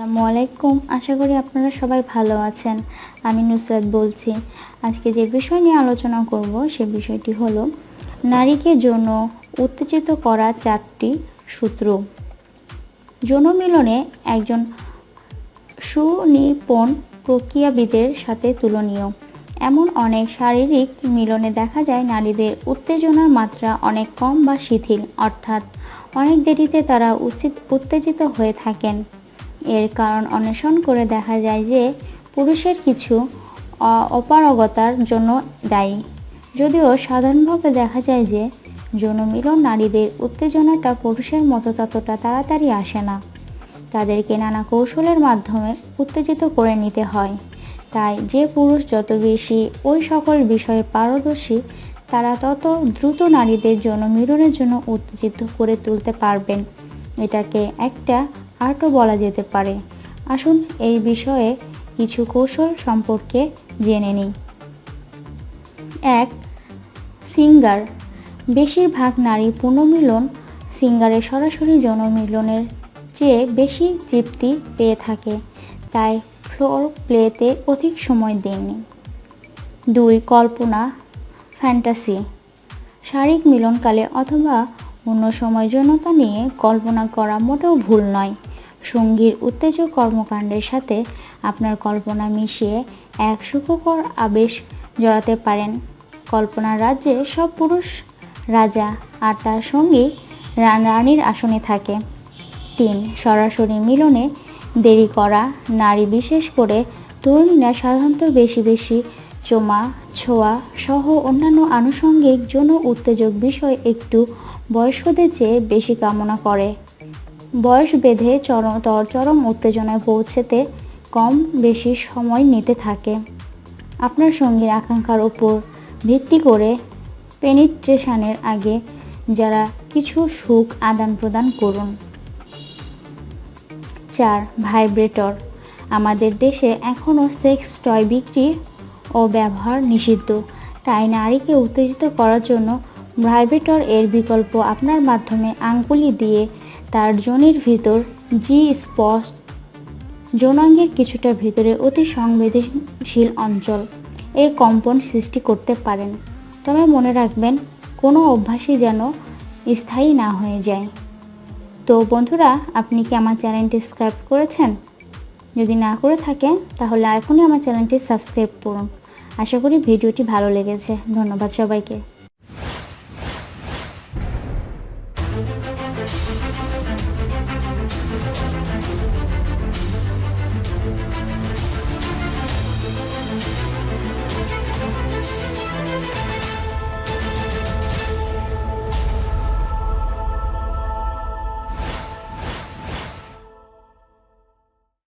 আসসালামু আলাইকুম আশা করি আপনারা সবাই ভালো আছেন। আমি নুসরাত বলছি। আজকে যে বিষয় নিয়ে আলোচনা করব সে বিষয়টি হলো, নারীকে যৌন উত্তেজিত করা চারটি সূত্র। যৌন মিলনে একজন সুনিপুণ প্রক্রিয়াবিদের সাথে তুলনীয়। এমন অনেক শারীরিক মিলনে দেখা যায়, নারীদের উত্তেজনার মাত্রা অনেক কম বা শিথিল। অর্থাৎ অনেক দেরিতে তারা উচিত উত্তেজিত হয়ে থাকেন। এর কারণ অন্বেষণ করে দেখা যায় যে পুরুষের কিছু অপারগতার জন্য দায়ী। যদিও সাধারণভাবে দেখা যায় যে যৌন মিলন নারীদের উত্তেজনাটা পুরুষের মতো ততটা তাড়াতাড়ি আসে না। তাদেরকে নানা কৌশলের মাধ্যমে উত্তেজিত করে নিতে হয়। তাই যে পুরুষ যত বেশি ওই সকল বিষয়ে পারদর্শী, তারা তত দ্রুত নারীদের জন্য মিলনের জন্য উত্তেজিত করে তুলতে পারবেন। এটাকে একটা আর্টও বলা যেতে পারে। আসুন এই বিষয়ে কিছু কৌশল সম্পর্কে জেনে নিই। এক, সিঙ্গার। বেশিরভাগ নারী পুনর্মিলন সিঙ্গারে সরাসরি জনমিলনের চেয়ে বেশি তৃপ্তি পেয়ে থাকে, তাই ফ্লোর প্লেতে অধিক সময় দিন। দুই, কল্পনা, ফ্যান্টাসি। শারীরিক মিলনকালে অথবা অন্য সময় যৌনতা নিয়ে কল্পনা করা মোটেও ভুল নয়। সঙ্গীর উত্তেজক কর্মকাণ্ডের সাথে আপনার কল্পনা মিশিয়ে এক সুখকর আবেশ জড়াতে পারেন। কল্পনার রাজ্যে সব পুরুষ রাজা আর তার সঙ্গী রানীর আসনে থাকে। তিন, সরাসরি মিলনে দেরি করা, নারী বিশেষ করে তরুণীরা সাধারণত বেশি বেশি চোমা, ছোঁয়া সহ অন্যান্য আনুষঙ্গিক যৌন উত্তেজক বিষয় একটু বয়স্কদের চেয়ে বেশি কামনা করে। বয়স বেঁধে চরম চরম উত্তেজনায় পৌঁছেতে কম বেশি সময় নিতে থাকে। আপনার সঙ্গীর আকাঙ্ক্ষার উপর ভিত্তি করে পেনিট্রেশনের আগে যারা কিছু সুখ আদান প্রদান করুন। চার, ভাইব্রেটর। আমাদের দেশে এখনও সেক্স টয় বিক্রি ও ব্যবহার নিষিদ্ধ। তাই নারীকে উত্তেজিত করার জন্য ভাইব্রেটর এর বিকল্প আপনার মাধ্যমে আঙ্গুলি দিয়ে তার জনির ভিতর জি স্পট যৌনাঙ্গের কিছুটা ভিতরে অতি সংবেদনশীল অঞ্চল এ কম্পন সৃষ্টি করতে পারেন। তবে মনে রাখবেন, কোনো অভ্যাসই যেন স্থায়ী না হয়ে যায়। তো বন্ধুরা, আপনি কি আমার চ্যানেলটি সাবস্ক্রাইব করেছেন? যদি না করে থাকেন, তাহলে এখনই আমার চ্যানেলটি সাবস্ক্রাইব করুন। আশা করি ভিডিওটি ভালো লেগেছে। ধন্যবাদ সবাইকে। Thank you.